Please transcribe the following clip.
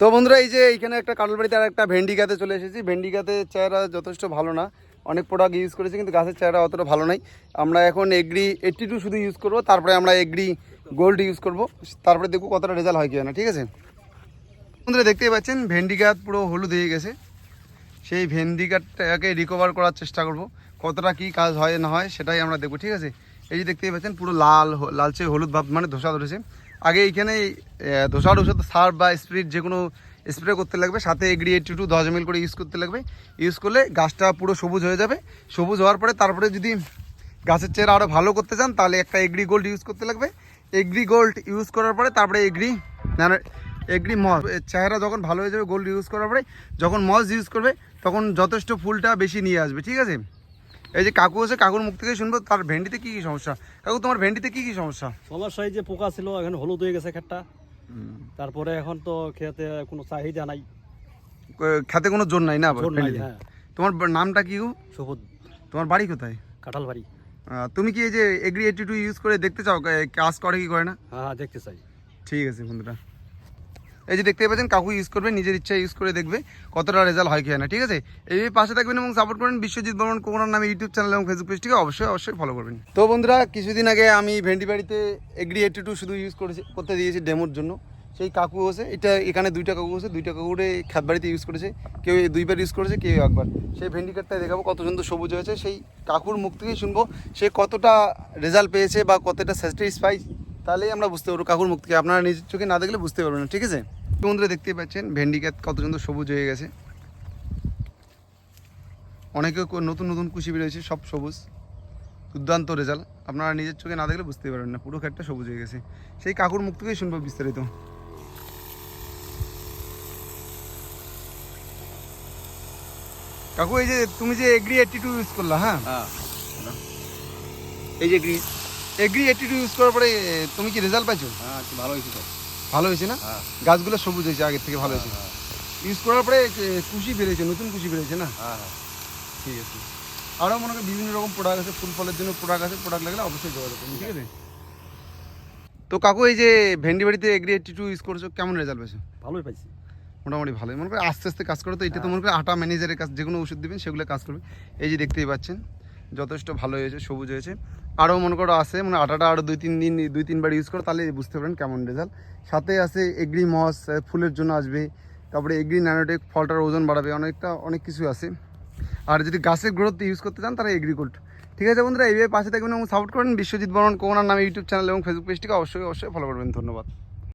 তো বন্ধুরা, এই যে এইখানে একটা কাটল বাড়িতে আর একটা ভেন্ডি গাতে চলে এসেছি। ভেন্ডি গাতে চেহারা যথেষ্ট ভালো না। অনেক প্রোডাক্ট ইউজ করেছি, কিন্তু গাছের চেহারা অতটা ভালো নাই। আমরা এখন এগ্রি এইট্টি টু শুধু ইউজ করব, তারপরে আমরা এগ্রি গোল্ড ইউজ করব। তারপরে দেখব কতটা রেজাল্ট হয় কি না ঠিক আছে? বন্ধুরা, দেখতেই পাচ্ছেন, ভেন্ডি গাছ পুরো হলুদ হয়ে গেছে। সেই ভেন্ডি গাছটাকে রিকভার করার চেষ্টা করব, কতটা কি কাজ হয় না হয় সেটাই আমরা দেখব, ঠিক আছে? এই যে দেখতেই পাচ্ছেন, পুরো লাল, লালচে হলুদ ভাব মানে ধোসা ধরেছে। আগে এইখানে ধোসার ওষুধ সার বা স্প্রিট যে কোনো স্প্রে করতে লাগবে, সাথে এগ্রি এইটটি টু দশ এমএল করে ইউজ করতে লাগবে। ইউজ করলে গাছটা পুরো সবুজ হয়ে যাবে। সবুজ হওয়ার পরে তারপরে যদি গাছের চেহারা আরও ভালো করতে চান, তাহলে একটা এগ্রি গোল্ড ইউজ করতে লাগবে। এগ্রি গোল্ড ইউজ করার পরে তারপরে মানে এগ্রি মস চেহারা যখন ভালো হয়ে যাবে গোল্ড ইউজ করার পরে যখন মস ইউজ করবে, তখন যথেষ্ট ফুলটা বেশি নিয়ে আসবে, ঠিক আছে? এই যে কাকু আছে কাকুর মুখ থেকে শুনব তার ভেন্ডিতে কী কী সমস্যা? কাকু তোমার ভেন্ডিতে কী কী সমস্যা? সমস্যা এই যে পোকা ছিল এখন হলুদ হয়ে গেছে খেতটা তারপরে এখন তো খেতে কোনো চাহিদা নাই। খেতে কোনো জোর নাই না ভেন্ডিতে? হ্যাঁ। তোমার নামটা কি গো? সবুজ তোমার বাড়ি কোথায়? কাঁঠাল বাড়ি তুমি কি এই যে এগ্রি এইটটি টু ইউজ করে দেখতে চাও? কাজ করে কি করে না? হ্যাঁ হ্যাঁ দেখতে চাই। ঠিক আছে বন্ধুরা। এই যে দেখতে পাচ্ছেন, কাকু ইউজ করবে, নিজের ইচ্ছা ইউজ করে দেখবে কতটা রেজাল্ট হয় কি না ঠিক আছে? এই পাশে থাকবেন এবং সাপোর্ট করবেন বিশ্বজিৎ বর্মন কোকোনার নামে ইউটিউব চ্যানেল এবং ফেসবুক পেজটিকে অবশ্যই অবশ্যই ফলো করবেন। তো বন্ধুরা, কিছুদিন আগে আমি ভেন্ডি বাড়িতে এগ্রি এইটটি টু শুধু ইউজ করেছি, করতে দিয়েছি ডেমোর জন্য। সেই কাকু হচ্ছে এটা এখানে দুইটা কাকু আছে, দুইটা কাকুরে খাত বাড়িতে ইউজ করেছে। কেউ দুইবার ইউজ করেছে, কেউ একবার। সেই ভেন্ডি কাঠটা দেখাবো, কত সুন্দর সবুজ হয়েছে। সেই কাকুর মুখ থেকেই শুনব, সে কতটা রেজাল্ট পেয়েছে বা কতটা স্যাটিসফাই তাহলেই আমরা বুঝতে পারব, কাকুর মুখ থেকে। আপনারা নিজের চোখে না দেখলে বুঝতে পারবেন ঠিক আছে? বন্ধুরা দেখতেই পাচ্ছেন ভেন্ডি গাছ কত সুন্দর সবুজ হয়ে গেছে। অনেকে নতুন নতুন কুশি বেরোয়েছে সব সবুজ। দুর্দান্ত রেজাল্ট। আপনারা নিজের চোখে না দেখলে বুঝতে পারবেন না, পুরো ক্ষেতটা সবুজ হয়ে গেছে। সেই কাকুর মুখ থেকেই শুনব বিস্তারিত। কাকু, এই যে তুমি যে এগ্রি এইটটি টু ইউজ করলা হ্যাঁ? হ্যাঁ। এই যে এগ্রি এগ্রি টু ইউজ করার পরে তুমি কি রেজাল্ট পাইছো? হ্যাঁ ভালো হয়েছে তো। ভালো হয়েছে না? হ্যাঁ। গাছগুলো সবুজ হয়েছে আগের থেকে ভালো হয়েছে। ইউজ করার পরে কুশি বেরিয়েছে নতুন কুশি বেরিয়েছে না? হ্যাঁ হ্যাঁ। ঠিক আছে। আরও মনে করি বিভিন্ন রকম প্রোডাক্ট আছে ফুল ফলের জন্য প্রোডাক্ট আছে প্রোডাক্ট লাগলে অবশ্যই যোগাযোগ করুন ঠিক আছে? তো কাকু এই যে ভেন্ডি বাড়িতে এগ্রি এইটটি টু ইউজ করছ কেমন রেজাল্ট পেয়েছ ভালোই পাইছি। মোটামুটি ভালোই। মনে করি আস্তে আস্তে কাজ করে তো এটা তো মনে করি আটা ম্যানেজারের কাজ যে কোনো ওষুধ দেবেন সেগুলো কাজ করবে। এই যে দেখতেই পাচ্ছেন যথেষ্ট ভালো হয়েছে সবুজ হয়েছে। আরও মনে করো আসে মানে আটাটা আরও দুই তিন দিন, দুই তিনবার ইউজ করো তাহলে বুঝতে পারেন কেমন রেজাল্ট সাথে আছে এগ্রি মস ফুলের জন্য আসবে, তারপরে এগ্রি ন্যানোটেক ফলটার ওজন বাড়াবে, অনেকটা, অনেক কিছু আছে। আর যদি গাছের গ্রোথ ইউজ করতে চান তারা এগ্রিকোল্ড ঠিক আছে বন্ধুরা, এইভাবে পাশে থাকবেন এবং সাপোর্ট করেন বিশ্বজিৎ বরণ কোনার নামে ইউটিউব চ্যানেল এবং ফেসবুক পেজটিকে অবশ্যই অবশ্যই ফলো করবেন। ধন্যবাদ।